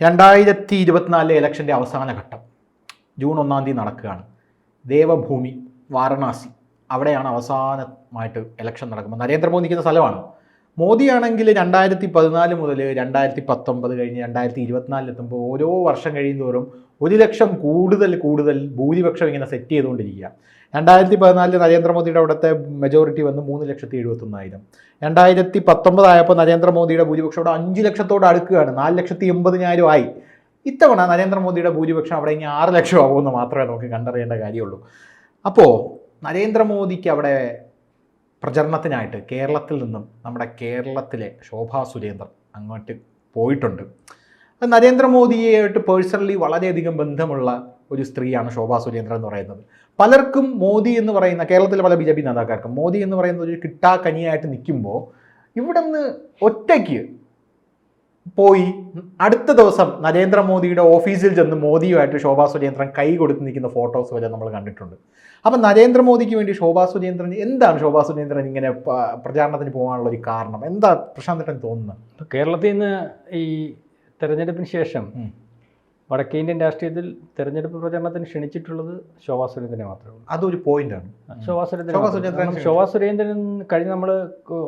രണ്ടായിരത്തി ഇരുപത്തിനാലിലെ ഇലക്ഷന്റെ അവസാന ഘട്ടം. ജൂൺ ഒന്നാം തീയതി നടക്കുകയാണ്. ദേവഭൂമി വാരണാസി അവിടെയാണ് അവസാനമായിട്ട് ഇലക്ഷൻ നടക്കുമ്പോൾ നരേന്ദ്രമോദി നിൽക്കുന്ന സ്ഥലമാണ്. മോദിയാണെങ്കിൽ രണ്ടായിരത്തി പതിനാല് മുതൽ രണ്ടായിരത്തി പത്തൊമ്പത് കഴിഞ്ഞ് രണ്ടായിരത്തി ഇരുപത്തിനാലിലെത്തുമ്പോൾ ഓരോ വർഷം കഴിയുന്തോറും ഒരു ലക്ഷം കൂടുതൽ കൂടുതൽ ഭൂരിപക്ഷം ഇങ്ങനെ സെറ്റ് ചെയ്തുകൊണ്ടിരിക്കുക. രണ്ടായിരത്തി പതിനാലിൽ നരേന്ദ്രമോദിയുടെ അവിടുത്തെ മെജോറിറ്റി വന്ന് മൂന്ന് ലക്ഷത്തി എഴുപത്തൊന്നായിരം. രണ്ടായിരത്തി പത്തൊമ്പതായപ്പോൾ നരേന്ദ്രമോദിയുടെ ഭൂരിപക്ഷം അവിടെ അഞ്ച് ലക്ഷത്തോട് അടുക്കുകയാണ്. നാല് ലക്ഷത്തി എൺപതിനായിരം ആയി. ഇത്തവണ നരേന്ദ്രമോദിയുടെ ഭൂരിപക്ഷം അവിടെ ഇനി ആറ് ലക്ഷം ആവുമെന്ന് മാത്രമേ നമുക്ക് കണ്ടറിയേണ്ട കാര്യമുള്ളൂ. അപ്പോൾ നരേന്ദ്രമോദിക്ക് അവിടെ പ്രചരണത്തിനായിട്ട് കേരളത്തിൽ നിന്നും നമ്മുടെ കേരളത്തിലെ ശോഭാ സുരേന്ദ്രൻ അങ്ങോട്ട് പോയിട്ടുണ്ട്. നരേന്ദ്രമോദിയായിട്ട് പേഴ്സണലി വളരെയധികം ബന്ധമുള്ള ഒരു സ്ത്രീയാണ് ശോഭാ സുരേന്ദ്രൻ എന്ന് പറയുന്നത്. പലർക്കും മോദി എന്ന് പറയുന്ന കേരളത്തിലെ പല ബി ജെ പി നേതാക്കൾക്കും മോദി എന്ന് പറയുന്ന ഒരു കിട്ടാക്കനിയായിട്ട് നിൽക്കുമ്പോൾ ഇവിടെ നിന്ന് ഒറ്റയ്ക്ക് പോയി അടുത്ത ദിവസം നരേന്ദ്രമോദിയുടെ ഓഫീസിൽ ചെന്ന് മോദിയുമായിട്ട് ശോഭാ സുരേന്ദ്രൻ കൈ കൊടുത്ത് നിൽക്കുന്ന ഫോട്ടോസ് വരെ നമ്മൾ കണ്ടിട്ടുണ്ട്. അപ്പം നരേന്ദ്രമോദിക്ക് വേണ്ടി ശോഭാ സുരേന്ദ്രൻ എന്താണ് ശോഭാ സുരേന്ദ്രൻ ഇങ്ങനെ പ്രചാരണത്തിന് പോകാനുള്ള ഒരു കാരണം? എന്താ പ്രശാന്തട്ടൻ തോന്നുന്നത്? കേരളത്തിൽ നിന്ന് ഈ തെരഞ്ഞെടുപ്പിന് ശേഷം. വടക്കേ ഇന്ത്യൻ രാഷ്ട്രീയത്തിൽ തെരഞ്ഞെടുപ്പ് പ്രചരണത്തിന് ക്ഷണിച്ചിട്ടുള്ളത് ശോഭാ സുരേന്ദ്രനെ മാത്രമേ ഉള്ളൂ അതൊരു പോയിന്റാണ് ശോഭാ സുരേന്ദ്രൻ ശോഭാ. സുരേന്ദ്രൻ കഴിഞ്ഞ് നമ്മൾ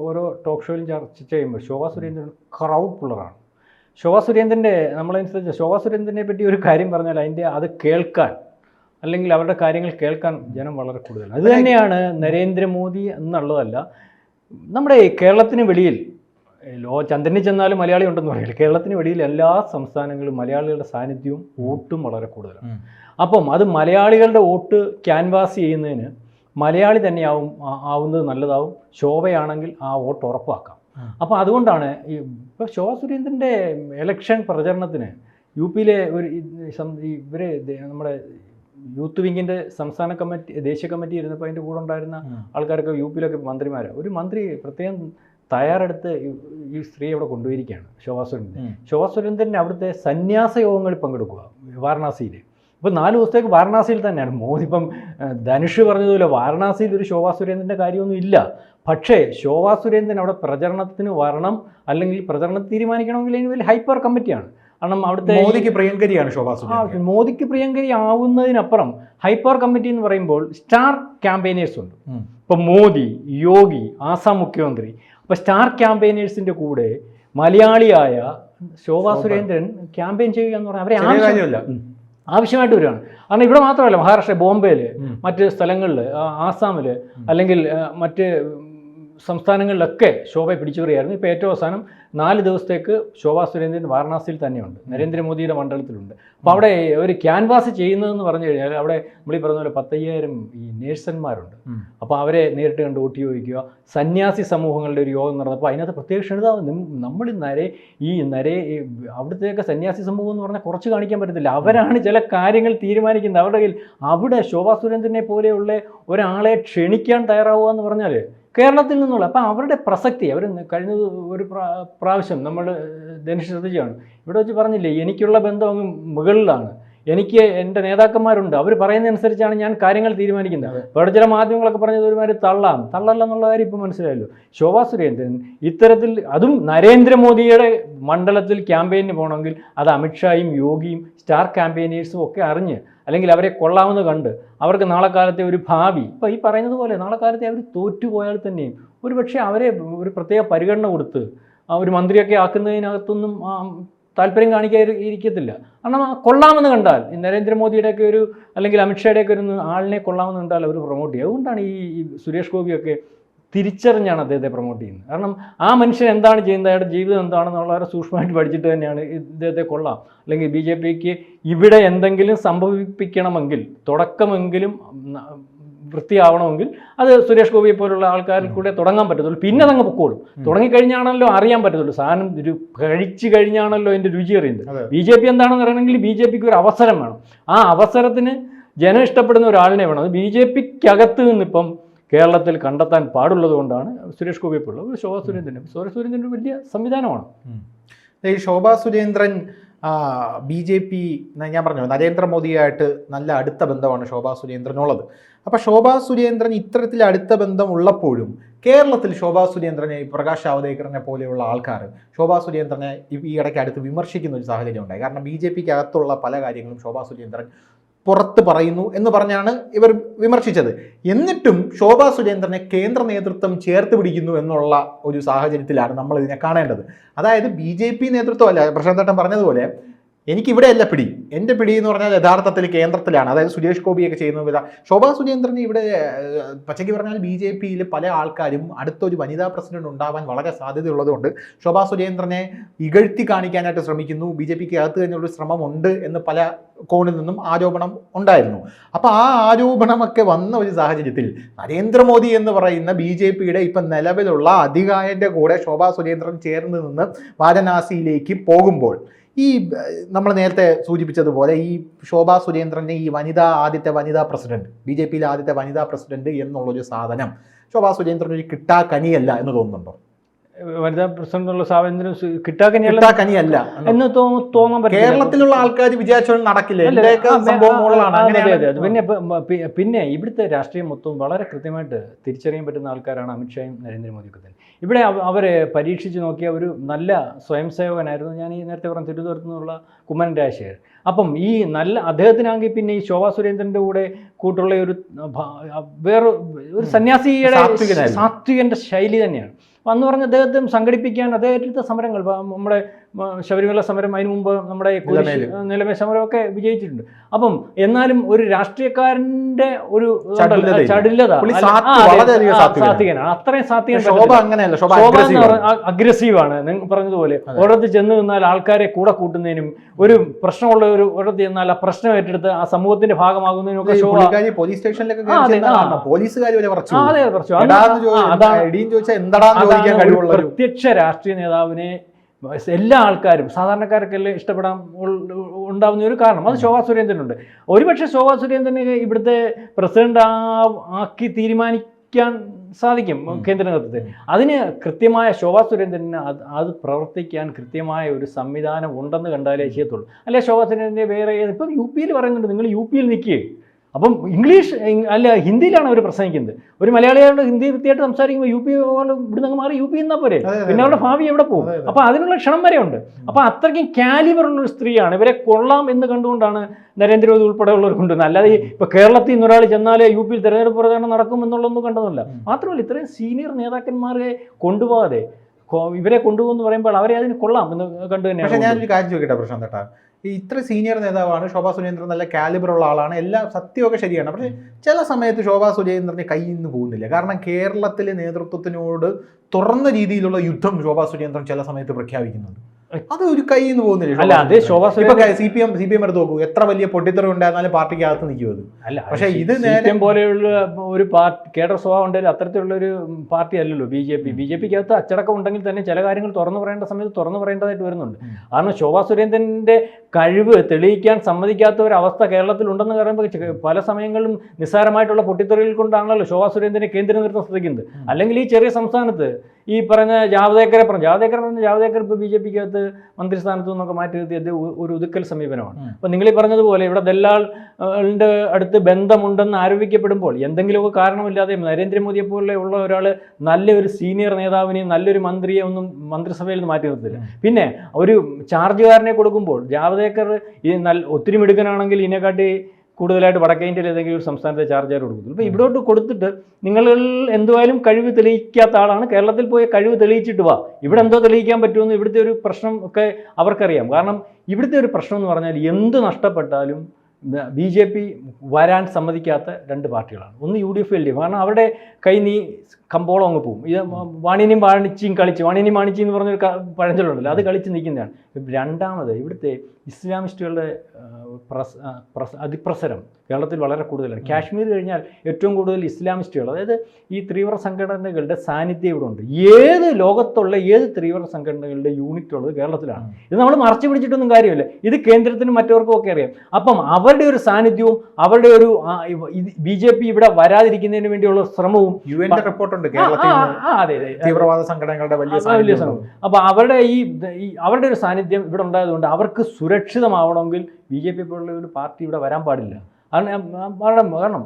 ഓരോ ടോക്ക് ഷോയിലും ചർച്ച ചെയ്യുമ്പോൾ ശോഭാ സുരേന്ദ്രൻ ക്രൗഡ് പുള്ളറാണ് ശോഭാ സുരേന്ദ്രന്റെ നമ്മളനുസരിച്ച് ശോഭാ സുരേന്ദ്രനെ പറ്റി ഒരു കാര്യം പറഞ്ഞാൽ അതിന്റെ അത് കേൾക്കാൻ അല്ലെങ്കിൽ അവരുടെ കാര്യങ്ങൾ കേൾക്കാൻ ജനം വളരെ കൂടുതലാണ് അത് തന്നെയാണ് നരേന്ദ്രമോദി എന്നുള്ളതല്ല നമ്മുടെ കേരളത്തിന് വെളിയിൽ ലോ ചന്ദ്രനിൽ ചെന്നാലും മലയാളി ഉണ്ടെന്ന് പറയില്ല കേരളത്തിന് വെളിയിൽ എല്ലാ സംസ്ഥാനങ്ങളിലും മലയാളികളുടെ സാന്നിധ്യവും വോട്ടും വളരെ കൂടുതലാണ്. അപ്പം അത് മലയാളികളുടെ വോട്ട് ക്യാൻവാസ് ചെയ്യുന്നതിന് മലയാളി തന്നെയാവും ആവുന്നത് നല്ലതാവും. ശോഭയാണെങ്കിൽ ആ വോട്ട് ഉറപ്പാക്കാം. അപ്പോൾ അതുകൊണ്ടാണ് ഈ ഇപ്പോൾ ശോഭ സുരേന്ദ്രന്റെ എലക്ഷൻ പ്രചരണത്തിന് യു പിയിലെ ഒരു ഇവർ നമ്മുടെ യൂത്ത് വിങ്ങിന്റെ സംസ്ഥാന കമ്മിറ്റി ദേശീയ കമ്മിറ്റി ഇരുന്നപ്പോൾ അതിന്റെ കൂടെ ഉണ്ടായിരുന്ന ആൾക്കാരൊക്കെ യു പിയിലൊക്കെ മന്ത്രിമാരാണ് ഒരു മന്ത്രി പ്രത്യേകം തയ്യാറെടുത്ത് ഈ- സ്ത്രീ അവിടെ കൊണ്ടുപോയിരിക്കുകയാണ് ശോഭാ സുരേന്ദ്രൻ ഉം. ശോഭാ സുരേന്ദ്രൻ അവിടുത്തെ സന്യാസ യോഗങ്ങളിൽ പങ്കെടുക്കുക വാരണാസിയിൽ. ഇപ്പോൾ നാല് ദിവസത്തേക്ക് വാരണാസിയിൽ തന്നെയാണ്. മോദി ഇപ്പം ധനുഷ് പറഞ്ഞതുപോലെ വാരണാസിയിൽ ഒരു ശോഭാ സുരേന്ദ്രന്റെ കാര്യമൊന്നും ഇല്ല. പക്ഷേ ശോഭാ സുരേന്ദ്രൻ അവിടെ പ്രചരണത്തിന് വരണം അല്ലെങ്കിൽ പ്രചരണം തീരുമാനിക്കണമെങ്കിൽ അതിന് വലിയ ഹൈപ്പർ കമ്മിറ്റിയാണ്. കാരണം അവിടുത്തെ മോദിക്ക് പ്രിയങ്കരിയാണ് ശോഭാ സുരേന്ദ്രൻ മോദിക്ക് പ്രിയങ്കരി ആവുന്നതിനപ്പുറം ഹൈപ്പർ കമ്മിറ്റി എന്ന് പറയുമ്പോൾ സ്റ്റാർ ക്യാമ്പയിനേഴ്സ് ഉണ്ട്. ഇപ്പം മോദി യോഗി ആസാം മുഖ്യമന്ത്രി അപ്പോൾ സ്റ്റാർ ക്യാമ്പയിനേഴ്സിന്റെ കൂടെ മലയാളിയായ ശോഭാ സുരേന്ദ്രൻ ക്യാമ്പയിൻ ചെയ്യുക എന്ന് പറഞ്ഞാൽ അവരെ ചെറിയ ആവശ്യം- കാര്യമല്ല. ഉം. ആവശ്യമായിട്ട് വരികയാണ് കാരണം ഇവിടെ മാത്രമല്ല മഹാരാഷ്ട്ര ബോംബെയിൽ മറ്റു സ്ഥലങ്ങളിൽ ആസാമിൽ അല്ലെങ്കിൽ മറ്റ് സംസ്ഥാനങ്ങളിലൊക്കെ ശോഭ പിടിച്ചുകറിയായിരുന്നു. ഇപ്പോൾ ഏറ്റവും അവസാനം നാല് ദിവസത്തേക്ക് ശോഭാ സുരേന്ദ്രൻ വാരണാസിയിൽ തന്നെയുണ്ട്. നരേന്ദ്രമോദിയുടെ മണ്ഡലത്തിലുണ്ട്. അപ്പോൾ അവിടെ ഒരു ക്യാൻവാസ് ചെയ്യുന്നതെന്ന് പറഞ്ഞു കഴിഞ്ഞാൽ അവിടെ നമ്മൾ ഈ പറഞ്ഞ പോലെ പത്തയ്യായിരം ഈ നേഴ്സന്മാരുണ്ട്. അപ്പോൾ അവരെ നേരിട്ട് കണ്ട് വോട്ട് ചോദിക്കുക. സന്യാസി സമൂഹങ്ങളുടെ ഒരു യോഗം നടന്നപ്പോൾ അതിനകത്ത് പ്രത്യേക ക്ഷണിത നമ്മൾ നരേ ഈ നരേ അവിടുത്തെയൊക്കെ സന്യാസി സമൂഹം എന്ന് പറഞ്ഞാൽ കുറച്ച് കാണിക്കാൻ പറ്റത്തില്ല. അവരാണ് ചില കാര്യങ്ങൾ തീരുമാനിക്കുന്നത്. അവരുടെ കയ്യിൽ അവിടെ ശോഭാ സുരേന്ദ്രനെ പോലെയുള്ള ഒരാളെ ക്ഷണിക്കാൻ തയ്യാറാവുക എന്ന് പറഞ്ഞാൽ കേരളത്തിൽ നിന്നുള്ള അപ്പം അവരുടെ പ്രസക്തി അവർ കഴിഞ്ഞ ഒരു പ്രാ- പ്രാവശ്യം നമ്മൾ ധനുഷ് ശ്രദ്ധിച്ചാണ് ഇവിടെ വെച്ച് പറഞ്ഞില്ലേ എനിക്കുള്ള ബന്ധം അങ്ങ് മുകളിലാണ്. എനിക്ക് എന്റെ നേതാക്കന്മാരുണ്ട്. അവർ പറയുന്നതനുസരിച്ചാണ് ഞാൻ കാര്യങ്ങൾ തീരുമാനിക്കുന്നത്. ഇവിടെ ചില മാധ്യമങ്ങളൊക്കെ പറഞ്ഞത് ഒരുമാതിരി തള്ളാം. തള്ളല്ല എന്നുള്ള കാര്യം ഇപ്പം മനസ്സിലായല്ലോ. ശോഭാ സുരേന്ദ്രൻ ഇത്തരത്തിൽ അതും നരേന്ദ്രമോദിയുടെ മണ്ഡലത്തിൽ ക്യാമ്പയിന് പോകണമെങ്കിൽ അത് അമിത്ഷായും യോഗിയും സ്റ്റാർ ക്യാമ്പയിനേഴ്സും ഒക്കെ അറിഞ്ഞ് അല്ലെങ്കിൽ അവരെ കൊള്ളാമെന്ന് കണ്ട് അവർക്ക് നാളെ കാലത്തെ ഒരു ഭാവി. ഇപ്പോൾ ഈ പറയുന്നത് പോലെ നാളെ കാലത്തെ അവർ തോറ്റുപോയാൽ തന്നെയും ഒരു പക്ഷേ അവരെ ഒരു പ്രത്യേക പരിഗണന കൊടുത്ത് ആ ഒരു മന്ത്രിയൊക്കെ ആക്കുന്നതിനകത്തൊന്നും താല്പര്യം കാണിക്കാൻ ഇരിക്കത്തില്ല കാരണം കൊള്ളാമെന്ന് കണ്ടാൽ നരേന്ദ്രമോദിയുടെയൊക്കെ ഒരു അല്ലെങ്കിൽ അമിത്ഷായുടെയൊക്കെ ഒരു ആളിനെ കൊള്ളാമെന്ന് കണ്ടാൽ അവർ പ്രൊമോട്ട് ചെയ്യും. അതുകൊണ്ടാണ് ഈ സുരേഷ് ഗോപിയൊക്കെ തിരിച്ചറിഞ്ഞാണ് അദ്ദേഹത്തെ പ്രൊമോട്ട് ചെയ്യുന്നത്. കാരണം ആ മനുഷ്യൻ എന്താണ് ചെയ്യുന്നത്? അയാളുടെ ജീവിതം എന്താണെന്നുള്ള വളരെ സൂക്ഷ്മമായിട്ട് പഠിച്ചിട്ട് തന്നെയാണ് ഇദ്ദേഹത്തെ കൊള്ളാം. അല്ലെങ്കിൽ ബി ജെ പിക്ക് ഇവിടെ എന്തെങ്കിലും സംഭവിപ്പിക്കണമെങ്കിൽ തുടക്കമെങ്കിലും വൃത്തിയാവണമെങ്കിൽ അത് സുരേഷ് ഗോപിയെ പോലുള്ള ആൾക്കാരിൽ കൂടെ തുടങ്ങാൻ പറ്റത്തുള്ളൂ. പിന്നെ അതങ്ങ് പൊക്കോളും. തുടങ്ങിക്കഴിഞ്ഞാണല്ലോ അറിയാൻ പറ്റത്തുള്ളൂ. സാധനം ഒരു കഴിച്ചു കഴിഞ്ഞാണല്ലോ എന്റെ രുചി അറിയുന്നത്. ബി ജെ പി എന്താണെന്ന് പറയണമെങ്കിൽ ബി ജെ പിക്ക് ഒരു അവസരം വേണം. ആ അവസരത്തിന് ജനം ഇഷ്ടപ്പെടുന്ന ഒരാളിനെ വേണം. അത് ബി ജെ പിക്കകത്ത് നിന്നിപ്പം കേരളത്തിൽ കണ്ടെത്താൻ പാടുള്ളത് കൊണ്ടാണ് സുരേഷ് ഗോപിയെ പോലുള്ള ശോഭാ സുരേന്ദ്രൻ സുരേഷ് സുരേന്ദ്രൻ ഒരു വലിയ സംവിധാനമാണ്. ഈ Shobha Surendran B J P ഞാൻ പറഞ്ഞു നരേന്ദ്രമോദിയായിട്ട് നല്ല അടുത്ത ബന്ധമാണ് ശോഭാ സുരേന്ദ്രനുള്ളത്. അപ്പോൾ ശോഭാ സുരേന്ദ്രൻ ഇത്തരത്തിൽ അടുത്ത ബന്ധം ഉള്ളപ്പോഴും കേരളത്തിൽ ശോഭാ സുരേന്ദ്രനെ പ്രകാശ് ജാവദേക്കറിനെ പോലെയുള്ള ആൾക്കാർ ശോഭാ സുരേന്ദ്രനെ ഈ ഇടയ്ക്ക് അടുത്ത് വിമർശിക്കുന്ന ഒരു സാഹചര്യം ഉണ്ടായി. കാരണം ബി ജെ പിക്ക് അകത്തുള്ള പല കാര്യങ്ങളും ശോഭാ സുരേന്ദ്രൻ പുറത്ത് പറയുന്നു എന്ന് പറഞ്ഞാണ് ഇവർ വിമർശിച്ചത്. എന്നിട്ടും ശോഭാ സുരേന്ദ്രനെ കേന്ദ്ര നേതൃത്വം ചേർത്ത് പിടിക്കുന്നു എന്നുള്ള ഒരു സാഹചര്യത്തിലാണ് നമ്മൾ ഇതിനെ കാണേണ്ടത്. അതായത് ബി ജെ പി നേതൃത്വം അല്ല പ്രശാന്തേട്ടൻ പറഞ്ഞതുപോലെ എനിക്കിവിടെയല്ല പിടി. എന്റെ പിടി എന്ന് പറഞ്ഞാൽ യഥാർത്ഥത്തിൽ കേന്ദ്രത്തിലാണ്. അതായത് സുരേഷ് ഗോപിയൊക്കെ ചെയ്യുന്ന വിധ ശോഭാ സുരേന്ദ്രൻ ഇവിടെ പച്ചയ്ക്ക് പറഞ്ഞാൽ ബി ജെ പിയിൽ പല ആൾക്കാരും അടുത്തൊരു വനിതാ പ്രസിഡന്റ് ഉണ്ടാവാൻ വളരെ സാധ്യതയുള്ളതുകൊണ്ട് ശോഭാ സുരേന്ദ്രനെ ഇകഴ്ത്തി കാണിക്കാനായിട്ട് ശ്രമിക്കുന്നു. ബി ജെ പിക്ക് അകത്ത് തന്നെയുള്ള ശ്രമമുണ്ട് എന്ന് പല കോണിൽ നിന്നും ആരോപണം ഉണ്ടായിരുന്നു. അപ്പോൾ ആ ആരോപണമൊക്കെ വന്ന ഒരു സാഹചര്യത്തിൽ നരേന്ദ്രമോദി എന്ന് പറയുന്ന ബി ജെ പിയുടെ ഇപ്പം നിലവിലുള്ള അധികായന്റെ കൂടെ ശോഭാ സുരേന്ദ്രൻ ചേർന്ന് നിന്ന് വാരണാസിയിലേക്ക് പോകുമ്പോൾ ഈ നമ്മൾ നേരത്തെ സൂചിപ്പിച്ചതുപോലെ ഈ ശോഭാ സുരേന്ദ്രന്റെ ഈ വനിതാ ആദ്യത്തെ വനിതാ പ്രസിഡന്റ് ബി ജെ പിയിലെ ആദ്യത്തെ വനിതാ പ്രസിഡന്റ് എന്നുള്ളൊരു സാധനം ശോഭാ സുരേന്ദ്രൻ ഒരു കിട്ടാ കനിയല്ല എന്ന് തോന്നുന്നുണ്ടോ? വനിതാ പ്രസിഡന്റുള്ള സ്വാതന്ത്ര്യം കിട്ടാക്കനെയല്ല കിട്ടാ കനിയല്ല എന്ന് തോന്നാൻ കേരളത്തിലുള്ള ആൾക്കാർ വിചാരിച്ചോണ്ട് നടക്കില്ല. പിന്നെ പിന്നെ ഇവിടുത്തെ രാഷ്ട്രീയം മൊത്തം വളരെ കൃത്യമായിട്ട് തിരിച്ചറിയാൻ പറ്റുന്ന ആൾക്കാരാണ് അമിത്ഷായും നരേന്ദ്രമോദിയൊക്കെ തന്നെ. ഇവിടെ അവരെ പരീക്ഷിച്ച് നോക്കിയ ഒരു നല്ല സ്വയം സേവകനായിരുന്നു ഞാൻ ഈ നേരത്തെ പറഞ്ഞ തിരുവനന്തപുരത്ത് നിന്നുള്ള കുമ്മൻ രാജശേഖർ അപ്പം ഈ നല്ല അദ്ദേഹത്തിനാണെങ്കിൽ പിന്നെ ഈ ശോഭാ സുരേന്ദ്രന്റെ കൂടെ കൂട്ടുള്ള ഒരു വേറെ ഒരു സന്യാസിയുടെ സാത്വികന്റെ സാത്വികന്റെ ശൈലി തന്നെയാണ്. അന്ന് പറഞ്ഞ അദ്ദേഹത്തെ സംഘടിപ്പിക്കാൻ അദ്ദേഹത്തെ സമരങ്ങൾ നമ്മുടെ ശബരിമല സമരം അതിനു മുമ്പ് നമ്മുടെ. നിലമേ സമരമൊക്കെ വിജയിച്ചിട്ടുണ്ട്. അപ്പം എന്നാലും ഒരു രാഷ്ട്രീയക്കാരന്റെ ഒരു ചടുലത സാത്വികനാണ്. അത്രയും സാത്വികൻ ശോഭ അഗ്രസീവാണ് നിങ്ങൾ പറഞ്ഞതുപോലെ. ഒരിടത്ത് ചെന്ന് നിന്നാൽ ആൾക്കാരെ കൂടെ കൂട്ടുന്നതിനും ഒരു പ്രശ്നമുള്ള ഒരു ഒരിടത്ത് ചെന്നാൽ ആ പ്രശ്നം ഏറ്റെടുത്ത് ആ സമൂഹത്തിന്റെ ഭാഗമാകുന്നതിനും ഒക്കെ ശോഭ പോലീസ് സ്റ്റേഷനിലൊക്കെ പ്രത്യക്ഷ രാഷ്ട്രീയ നേതാവിനെ എല്ലാ ആൾക്കാരും സാധാരണക്കാർക്കെല്ലാം ഇഷ്ടപ്പെടാൻ ഉണ്ടാകുന്ന ഉണ്ടാവുന്ന ഒരു കാരണം അത് ശോഭാ സുരേന്ദ്രനുണ്ട്. ഒരുപക്ഷെ ശോഭാ സുരേന്ദ്രനെ ഇവിടുത്തെ പ്രസിഡന്റ് ആക്കി തീരുമാനിക്കാൻ സാധിക്കും കേന്ദ്ര നേതൃത്വത്തിൽ. അതിന് കൃത്യമായ ശോഭാ സുരേന്ദ്രന് അത് അത് പ്രവർത്തിക്കാൻ കൃത്യമായ ഒരു സംവിധാനം ഉണ്ടെന്ന് കണ്ടാലേ ചെയ്യത്തുള്ളൂ. അല്ലെ ശോഭാ സുരേന്ദ്രനെ വേറെ ഇപ്പം യു പിയിൽ പറയുന്നുണ്ട് നിങ്ങൾ യു പിയിൽ നിൽക്കുകയെ അപ്പം ഇംഗ്ലീഷ് അല്ല ഹിന്ദിയിലാണ് അവർ പ്രസംഗിക്കുന്നത്. ഒരു മലയാളിയോട് ഹിന്ദി വൃത്തിയായിട്ട് സംസാരിക്കുമ്പോൾ യു പി ഇവിടുന്ന് അങ്ങ് മാറി യു പി എന്നാൽ പോരെ? പിന്നെ അവരുടെ ഭാവി എവിടെ പോകും? അതെ, അതെ. അപ്പൊ അതിനുള്ള ക്ഷണം വരെ ഉണ്ട്. അപ്പൊ അത്രയ്ക്കും കാലിബർ ഉള്ള ഒരു സ്ത്രീയാണ്. ഇവരെ കൊള്ളാം എന്ന് കണ്ടുകൊണ്ടാണ് നരേന്ദ്രമോദി ഉൾപ്പെടെയുള്ളവർ കൊണ്ടുവന്നത് അല്ലാതെ ഇപ്പോൾ ഇപ്പൊ കേരളത്തിൽ നിന്ന് ഒരാൾ ചെന്നാലേ യു പിയിൽ തെരഞ്ഞെടുപ്പ് പ്രചാരണം നടക്കും എന്നുള്ളതൊന്നും കണ്ടതല്ല മാത്രമല്ല ഇത്രയും സീനിയർ നേതാക്കന്മാരെ കൊണ്ടുപോകാതെ ഇവരെ കൊണ്ടുപോകുന്നു പറയുമ്പോൾ അവരെ അതിന് കൊള്ളാം എന്ന് കണ്ടു തന്നെയാണ് ഞാനൊരു കാര്യം ചോദിക്കട്ടെ പ്രശ്നം തട്ടാ ഈ ഇത്ര സീനിയർ നേതാവാണ് ശോഭാ സുരേന്ദ്രൻ നല്ല കാലിബർ ഉള്ള ആളാണ്. എല്ലാം സത്യമൊക്കെ ശരിയാണ്. പക്ഷേ ചില സമയത്ത് ശോഭാ സുരേന്ദ്രന് കയ്യിൽ നിന്ന് പോകുന്നില്ല. കാരണം കേരളത്തിലെ നേതൃത്വത്തിനോട് തുറന്ന രീതിയിലുള്ള യുദ്ധം ശോഭാ സുരേന്ദ്രൻ ചില സമയത്ത് പ്രഖ്യാപിക്കുന്നുണ്ട്. അത് ഒരു കൈ എന്ന് പോകുന്നില്ല അല്ല അതെ ശോഭാ ഇപ്പൊ C P M C P M എടുത്ത് നോക്കൂ. എത്ര വലിയ പൊട്ടിത്തെറി ഉണ്ടായിരുന്നാലും പാർട്ടിക്ക് അകത്ത് നിൽക്കും അത്. അല്ല പക്ഷേ ഇത് നേരം പോലെയുള്ള ഒരു പാർട്ടി കേഡർ സ്വഭാവം ഉണ്ടെങ്കിൽ അത്തരത്തിലുള്ള ഒരു പാർട്ടി അല്ലല്ലോ B J P. B J പിക്ക് അകത്ത് അച്ചടക്കം ഉണ്ടെങ്കിൽ തന്നെ ചില കാര്യങ്ങൾ തുറന്നു പറയേണ്ട സമയത്ത് തുറന്നു പറയേണ്ടതായിട്ട് വരുന്നുണ്ട്. കാരണം ശോഭാ സുരേന്ദ്രന്റെ കഴിവ് തെളിയിക്കാൻ സമ്മതിക്കാത്ത ഒരു അവസ്ഥ കേരളത്തിൽ ഉണ്ടെന്ന് പറയുമ്പോൾ പല സമയങ്ങളിലും നിസ്സാരമായിട്ടുള്ള പൊട്ടിത്തെറികൾ കൊണ്ടാണല്ലോ ശോഭാ സുരേന്ദ്രനെ കേന്ദ്ര നേതൃത്വം ശ്രദ്ധിക്കുന്നത് അല്ലെങ്കിൽ ഈ ചെറിയ സംസ്ഥാനത്ത് ഈ പറഞ്ഞ ജാവദേക്കറെ പറഞ്ഞു. ജാവദേക്കർ പറഞ്ഞ ജാവദേക്കർ ഇപ്പോൾ ബി ജെ പിക്ക് അകത്ത് മന്ത്രിസ്ഥാനത്തു നിന്നൊക്കെ മാറ്റി നിർത്തിയത് ഒരു- ഒരു ഒതുക്കൽ സമീപനമാണ്. അപ്പോൾ അപ്പം നിങ്ങൾ ഈ പറഞ്ഞതുപോലെ ഇവിടെ ദല്ലാളിന്റെ അടുത്ത് ബന്ധമുണ്ടെന്ന് ആരോപിക്കപ്പെടുമ്പോൾ എന്തെങ്കിലുമൊക്കെ കാരണമില്ലാതെ നരേന്ദ്രമോദിയെ പോലെ ഉള്ള ഒരാൾ നല്ലൊരു സീനിയർ നേതാവിനെയും നല്ലൊരു മന്ത്രിയെ ഒന്നും മന്ത്രിസഭയിൽ നിന്ന് മാറ്റി നിർത്തില്ല. പിന്നെ ഒരു ചാർജുകാരനെ കൊടുക്കുമ്പോൾ ജാവദേക്കർ ഈ നല്ല ഒത്തിരി മിടുക്കനാണെങ്കിൽ ഇതിനെക്കാട്ടി കൂടുതലായിട്ട് വടക്കേ ഇന്ത്യയിൽ ഏതെങ്കിലും ഒരു സംസ്ഥാനത്തെ ചാർജുകാർ കൊടുക്കുന്നു. അപ്പോൾ ഇവിടോട്ട് കൊടുത്തിട്ട് നിങ്ങൾ എന്തുവായാലും കഴിവ് തെളിയിക്കാത്ത ആളാണ്. കേരളത്തിൽ പോയി കഴിവ് തെളിയിച്ചിട്ട് വാ. ഇവിടെ എന്തോ തെളിയിക്കാൻ പറ്റുമെന്ന് ഇവിടുത്തെ ഒരു പ്രശ്നം ഒക്കെ അവർക്കറിയാം. കാരണം ഇവിടുത്തെ ഒരു പ്രശ്നം എന്ന് പറഞ്ഞാൽ എന്ത് നഷ്ടപ്പെട്ടാലും ബി ജെ പി വരാൻ സമ്മതിക്കാത്ത രണ്ട് പാർട്ടികളാണ്. ഒന്ന് U D F L D F. കാരണം അവരുടെ കൈ നീ കമ്പോളം അങ്ങ് പോകും. ഇത് വാണിനിയും വാണിച്ചിയും കളിച്ച് വാണിനിയും വാണിച്ചി എന്ന് പറഞ്ഞൊരു പഴഞ്ചൊല്ലുണ്ടല്ലോ അത് കളിച്ച് നിൽക്കുന്നതാണ്. രണ്ടാമത് ഇവിടുത്തെ ഇസ്ലാമിസ്റ്റുകളുടെ പ്രസ് പ്രസ പ്രസ് അതിപ്രസരം കേരളത്തിൽ വളരെ കൂടുതലാണ്. കാശ്മീർ കഴിഞ്ഞാൽ ഏറ്റവും കൂടുതൽ ഇസ്ലാമിസ്റ്റുകൾ അതായത് ഈ തീവ്ര സംഘടനകളുടെ സാന്നിധ്യം ഇവിടെ ഉണ്ട്. ഏത് ലോകത്തുള്ള ഏത് തീവ്ര സംഘടനകളുടെ യൂണിറ്റ് ഉള്ളത് കേരളത്തിലാണ്. ഇത് നമ്മൾ മറച്ചു പിടിച്ചിട്ടൊന്നും കാര്യമില്ല. ഇത് കേന്ദ്രത്തിനും മറ്റവർക്കും ഒക്കെ അറിയാം. അപ്പം അവരുടെ ഒരു സാന്നിധ്യവും അവരുടെ ഒരു ബി ജെ പി ഇവിടെ വരാതിരിക്കുന്നതിന് വേണ്ടിയുള്ള ശ്രമവും യു എന്റെ റിപ്പോർട്ടുണ്ട് തീവ്രവാദ സംഘടനകളുടെ വലിയ വലിയ ശ്രമം. ഉണ്ടെന്ന്. അപ്പൊ അവരുടെ ഈ അവരുടെ ഒരു സാന്നിധ്യം ഇവിടെ ഉണ്ടായതുകൊണ്ട് അവർക്ക് സുരക്ഷിതമാവണമെങ്കിൽ ബി ജെ പി പോലുള്ള ഒരു പാർട്ടി ഇവിടെ വരാൻ പാടില്ല. കാരണം കാരണം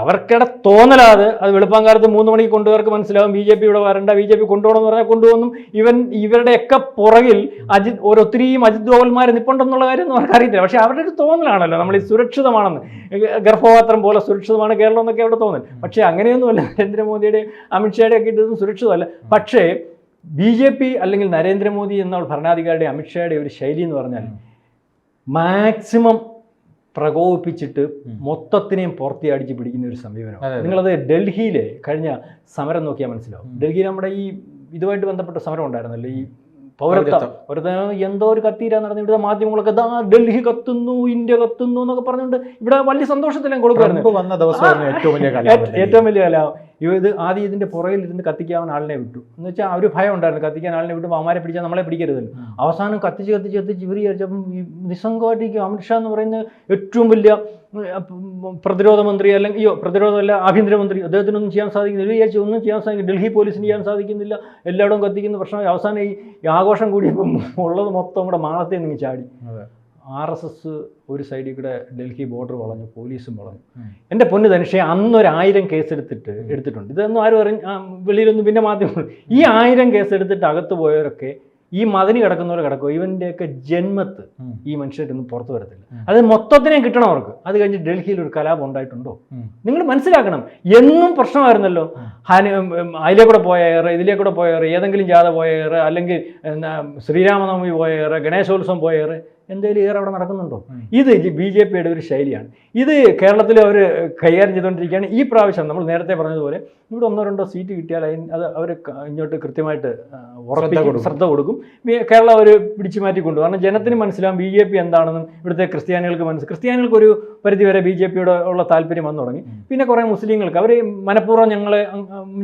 അവർക്കിടെ തോന്നലാത് അത് വെളുപ്പാങ്കാലത്ത് മൂന്ന് മണിക്ക് കൊണ്ടുവർക്ക് മനസ്സിലാവും ബി ജെ പി ഇവിടെ വരണ്ട ബി ജെ പി കൊണ്ടുപോകണം എന്ന് പറഞ്ഞാൽ കൊണ്ടുപോകുന്നു. ഇവൻ ഇവരുടെയൊക്കെ പുറകിൽ അജിത് ഒരൊത്തിരിയും അജിത് ഗോവൽമാർ നിപ്പുണ്ടെന്നുള്ള കാര്യം ഒന്നും അറിയത്തില്ല പക്ഷേ അവരുടെ ഒരു തോന്നലാണല്ലോ. നമ്മൾ ഈ സുരക്ഷിതമാണെന്ന്. ഗർഭപാത്രം പോലെ സുരക്ഷിതമാണ് കേരളം എന്നൊക്കെ അവിടെ തോന്നൽ. പക്ഷേ അങ്ങനെയൊന്നുമല്ല. നരേന്ദ്രമോദിയുടെ അമിത്ഷായുടെ ഒക്കെ ഇതൊന്നും സുരക്ഷിതമല്ല. പക്ഷേ ബി ജെ പി അല്ലെങ്കിൽ നരേന്ദ്രമോദി എന്ന ഭരണാധികാരിയുടെ അമിത്ഷായുടെ ഒരു ശൈലി എന്ന് പറഞ്ഞാൽ മാക്സിമം പ്രകോപിപ്പിച്ചിട്ട് മൊത്തത്തിനെയും പുറത്തി അടിച്ച് പിടിക്കുന്ന ഒരു സമീപനം. നിങ്ങളത് ഡൽഹിയിലെ കഴിഞ്ഞ സമരം നോക്കിയാൽ മനസ്സിലാവും. ഡൽഹിയിൽ നമ്മുടെ ഈ ഇതുമായിട്ട് ബന്ധപ്പെട്ട സമരം ഉണ്ടായിരുന്നല്ലോ ഈ പൗരത്വ. പൗരത്വം. പൗരത്വം എന്തോ ഒരു കത്തീരാ നടന്നു ഇവിടുത്തെ മാധ്യമങ്ങളൊക്കെ ദാ ഡൽഹി കത്തുന്നു ഇന്ത്യ കത്തുന്നു എന്നൊക്കെ പറഞ്ഞുകൊണ്ട് ഇവിടെ വലിയ സന്തോഷത്തിലും കൊടുക്കുമായിരുന്നു ഏറ്റവും വലിയ കലാപം. ഇവ ഇത് ആദ്യം ഇതിന്റെ പുറകിൽ ഇരുന്ന് കത്തിക്കാൻ ആളിനെ വിട്ടു. എന്ന് വെച്ചാൽ ഒരു ഭയം ഉണ്ടായിരുന്നു. കത്തിക്കാൻ ആളിനെ വിട്ടു അവന്മാരെ പിടിച്ചാൽ നമ്മളെ പിടിക്കരുതല്ലോ. അവസാനം കത്തിച്ച് കത്തിച്ച് കത്തിച്ച് ഇവർ വിചാരിച്ചപ്പം ഈ നിസ്സംഗമായിട്ടിരിക്കും. അമിത്ഷാ എന്ന് പറയുന്ന ഏറ്റവും വലിയ പ്രതിരോധ മന്ത്രി അല്ലെങ്കിൽ അയ്യോ പ്രതിരോധമല്ല ആഭ്യന്തരമന്ത്രി അദ്ദേഹത്തിനൊന്നും ചെയ്യാൻ സാധിക്കുന്നില്ല. വിചാരിച്ചു ഒന്നും ചെയ്യാൻ സാധിക്കും ഡൽഹി പോലീസിന് ചെയ്യാൻ സാധിക്കുന്നില്ല. എല്ലായിടവും കത്തിക്കുന്ന പ്രശ്നം അവസാനം ഈ ആഘോഷം കൂടിയപ്പം ഉള്ളത് മൊത്തം നമ്മുടെ മാളത്തെ നിങ്ങൾ ചാടി. ആർ എസ് എസ് ഒരു സൈഡിൽ കൂടെ ഡൽഹി ബോർഡർ വളഞ്ഞു പോലീസും വളഞ്ഞു. എന്റെ പൊന്ന് ധനുഷേ അന്നൊരു ആയിരം കേസ് എടുത്തിട്ട് എടുത്തിട്ടുണ്ട്. ഇതൊന്നും ആരും അറിഞ്ഞ വെളിയിലൊന്നും പിന്നെ മാധ്യമങ്ങൾ ഈ ആയിരം കേസ് എടുത്തിട്ട് അകത്ത് പോയവരൊക്കെ ഈ മതിന് കിടക്കുന്നവർ കിടക്കും ഇവന്റെയൊക്കെ ജന്മത്ത് ഈ മനുഷ്യരൊന്നും പുറത്തു വരത്തില്ല. അത് മൊത്തത്തിനെ കിട്ടണം അവർക്ക്. അത് കഴിഞ്ഞ് ഡൽഹിയിൽ ഒരു കലാപം ഉണ്ടായിട്ടുണ്ടോ? നിങ്ങൾ മനസ്സിലാക്കണം. എന്നും പ്രശ്നമായിരുന്നല്ലോ. ഹാനി അതിലേ കൂടെ പോയ ഏറെ ഇതിലേ കൂടെ പോയ ഏറെ ഏതെങ്കിലും ജാഥ പോയ ഏറെ അല്ലെങ്കിൽ ശ്രീരാമനവമി പോയ ഏറെ ഗണേശോത്സവം പോയ ഏറ് എന്തെങ്കിലും ഏറെ അവിടെ നടക്കുന്നുണ്ടോ? ഇത് ബി ജെ പിയുടെ ഒരു ശൈലിയാണ്. ഇത് കേരളത്തിൽ അവർ കൈകാര്യം ചെയ്തുകൊണ്ടിരിക്കുകയാണ്. ഈ പ്രാവശ്യം നമ്മൾ നേരത്തെ പറഞ്ഞതുപോലെ ഇവിടെ ഒന്നോ രണ്ടോ സീറ്റ് കിട്ടിയാൽ അതിന് അത് അവർ ഇങ്ങോട്ട് കൃത്യമായിട്ട് ഉറപ്പിക്കും. ശ്രദ്ധ കൊടുക്കും. കേരളം അവർ പിടിച്ചു മാറ്റി കൊണ്ടു കാരണം ജനത്തിന് മനസ്സിലാവും ബി ജെ പി എന്താണെന്നും ഇവിടുത്തെ ക്രിസ്ത്യാനികൾക്ക് മനസ്സിൽ ക്രിസ്ത്യാനികൾക്ക് ഒരു പരിധിവരെ ബി ജെ പിയുടെ ഉള്ള താല്പര്യം വന്നു തുടങ്ങി. പിന്നെ കുറേ മുസ്ലിങ്ങൾക്ക് അവർ മനഃപൂർവം ഞങ്ങളെ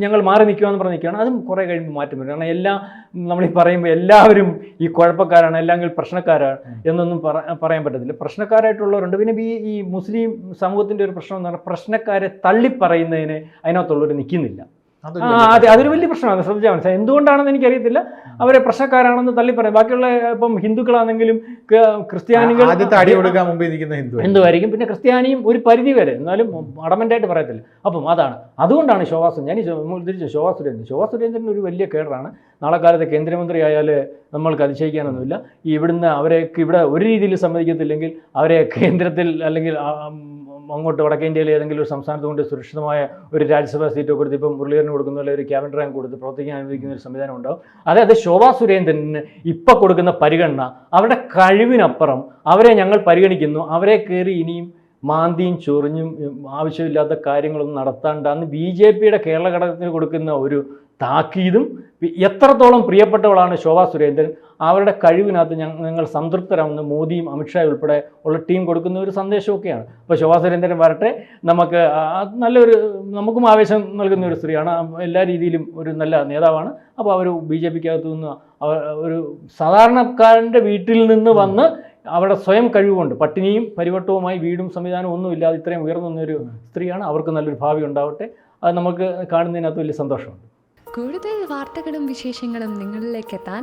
ഞങ്ങൾ മാറി നിൽക്കുമെന്ന് പറഞ്ഞ് നിൽക്കുകയാണ്. അതും കുറേ കഴിയുമ്പോൾ മാറ്റം വരും. കാരണം എല്ലാം നമ്മൾ ഈ പറയുമ്പോൾ എല്ലാവരും ഈ കുഴപ്പക്കാരാണ് അല്ലെങ്കിൽ പ്രശ്നക്കാരാണ് എന്നൊന്നും പറ- പറയാൻ പറ്റത്തില്ല. പ്രശ്നക്കാരായിട്ടുള്ളവരുണ്ട്. പിന്നെ ഈ ഈ മുസ്ലിം സമൂഹത്തിന്റെ ഒരു പ്രശ്നം എന്ന് പറഞ്ഞാൽ പ്രശ്നക്കാരെ തള്ളിപ്പറയുന്നതിന് അതിനകത്തുള്ളവർ നിൽക്കുന്നില്ല. അതെ അതൊരു വലിയ പ്രശ്നമാണ്. ശ്രദ്ധിച്ചാൽ മനസ്സിലായി. എന്തുകൊണ്ടാണെന്ന് എനിക്കറിയത്തില്ല. അവരെ പ്രശ്നക്കാരാണെന്ന് തള്ളി പറയും. ബാക്കിയുള്ള ഇപ്പം ഹിന്ദുക്കളാണെങ്കിലും ക്രിസ്ത്യാനികൾ അടി കൊടുക്കാൻ മുമ്പ് ഇരിക്കുന്ന ഹിന്ദു ഹിന്ദുവായിരിക്കും. പിന്നെ ക്രിസ്ത്യാനിയും ഒരു പരിധി വരെ എന്നാലും അടമന്റായിട്ട് പറയത്തില്ല. അപ്പം അതാണ്. അതുകൊണ്ടാണ് ശോഭാ സുരേന്ദ്രൻ ഞാൻ തിരിച്ചു ശോഭാ സുരേന്ദ്രൻ ശോഭാ സുരേന്ദ്രൻ ഒരു വലിയ കേഡറാണ്. നാളെ കാലത്ത് കേന്ദ്രമന്ത്രി ആയാൽ നമ്മൾക്ക് അതിശയിക്കാനൊന്നുമില്ല. ഈ ഇവിടുന്ന് അവരെയൊക്കെ ഇവിടെ ഒരു രീതിയിൽ സമ്മതിക്കത്തില്ലെങ്കിൽ അവരെ കേന്ദ്രത്തിൽ അല്ലെങ്കിൽ ആ, വടക്കേ അങ്ങോട്ട് വടക്കേന്ത്യയിലെ ഏതെങ്കിലും ഒരു സംസ്ഥാനത്ത് കൊണ്ട് സുരക്ഷിതമായ ഒരു രാജ്യസഭാ സീറ്റ് കൊടുത്ത് ഇപ്പം മുരളീധരന് കൊടുക്കുന്ന ഒരു ക്യാബിനറ്റ് റാങ്ക് കൊടുത്ത് പ്രവർത്തിക്കാൻ അനുവദിക്കുന്ന ഒരു സംവിധാനം ഉണ്ടാവും. അതായത് ശോഭാ സുരേന്ദ്രന് ഇപ്പം കൊടുക്കുന്ന പരിഗണന അവരുടെ കഴിവിനപ്പുറം അവരെ ഞങ്ങൾ പരിഗണിക്കുന്നു. അവരെ കയറി ഇനിയും മാന്തിയും ചൊറിഞ്ഞും ആവശ്യമില്ലാത്ത കാര്യങ്ങളൊന്നും നടത്താണ്ടാന്ന് ബി ജെ പിയുടെ കേരള ഘടകത്തിന് കൊടുക്കുന്ന ഒരു താക്കീതും എത്രത്തോളം പ്രിയപ്പെട്ടവളാണ് ശോഭാ സുരേന്ദ്രൻ അവരുടെ കഴിവിനകത്ത് ഞങ്ങൾ സംതൃപ്തരാണെന്ന് മോദിയും അമിത്ഷായും ഉൾപ്പെടെ ഉള്ള ടീം കൊടുക്കുന്ന ഒരു സന്ദേശമൊക്കെയാണ്. അപ്പോൾ ശോഭാ സുരേന്ദ്രൻ വരട്ടെ. നമുക്ക് നല്ലൊരു നമുക്കും ആവേശം നൽകുന്ന ഒരു സ്ത്രീയാണ്. എല്ലാ രീതിയിലും ഒരു നല്ല നേതാവാണ്. അപ്പോൾ അവർ ബി ജെ പിക്കകത്തു നിന്ന് ഒരു സാധാരണക്കാരന്റെ വീട്ടിൽ നിന്ന് വന്ന് അവിടെ സ്വയം കഴിവുകൊണ്ട് പട്ടിണിയും പരിവട്ടവുമായി വീടും സംവിധാനവും ഒന്നും ഇല്ലാതെ ഇത്രയും ഉയർന്നു നിന്നൊരു സ്ത്രീയാണ്. അവർക്ക് നല്ലൊരു ഭാവി ഉണ്ടാവട്ടെ. അത് നമുക്ക് കാണുന്നതിനകത്ത് വലിയ സന്തോഷമുണ്ട്. കൂടുതൽ വാർത്തകളും വിശേഷങ്ങളും നിങ്ങളിലേക്ക് എത്താൻ